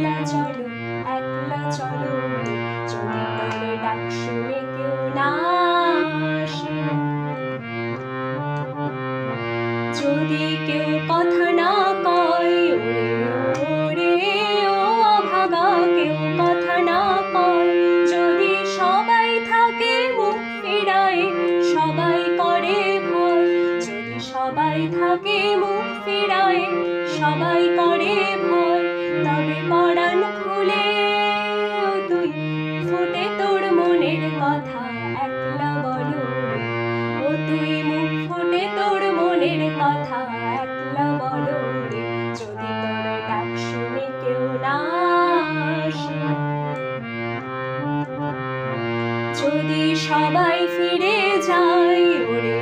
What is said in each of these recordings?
একলা চলো একলা চলো, যদি ডাক শুনে কেউ না যদি কেউ কথা না কয়, ওরে ও কেউ কথা না কয়, যদি সবাই থাকে মুখ ফিরায়, সবাই করে ভয়। যদি সবাই থাকে মুখ ফিরায়, সবাই করে ভয়। তবে পরাণ খুলে তুই ফুটে তোর মনের কথা একলা বলো। ও তুই মুখ ফুটে তোর মনের কথা একলা বলো। যদি তোর ডাক শুনে কেউ না যদি সবাই ফিরে যায় ওরে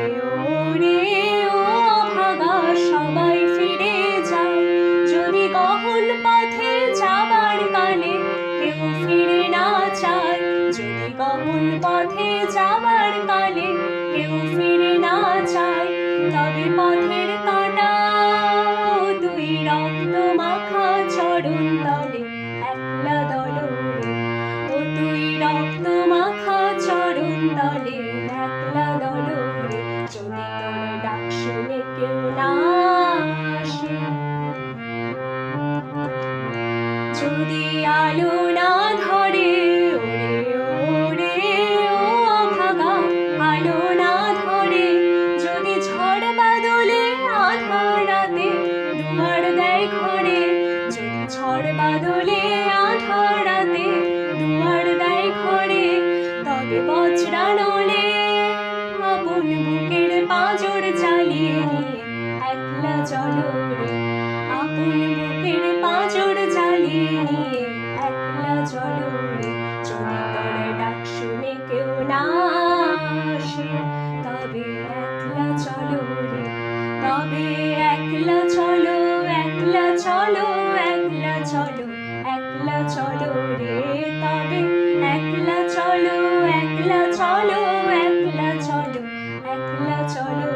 গহন পথে যাবার কালে কেউ ফিরে না চায়। তবে পথের কাটা দুই রক্ত মাখা চরণ তলে একলা দলরে ও তুই রক্ত মাখা চরণ তলে একলা দলরে যদি তোর ডাক শুনে কেউ না যদি আলো না দেয় ঘরে, যদি ঝড় বাদলে আধার রাতে দুয়ার দেয় ঘরে, তবে বজ্রা নলে আপন বুকের পাঁজর চালিয়ে নিয়ে একলা চলো আপন বুকের পাঁজর জ্বালিয়ে নিয়ে একলা চলো তবে একলা চলো তবে একলা চলো, একলা চলো একলা চলো রে তবে। একলা চলো একলা চলো একলা চলো একলা চলো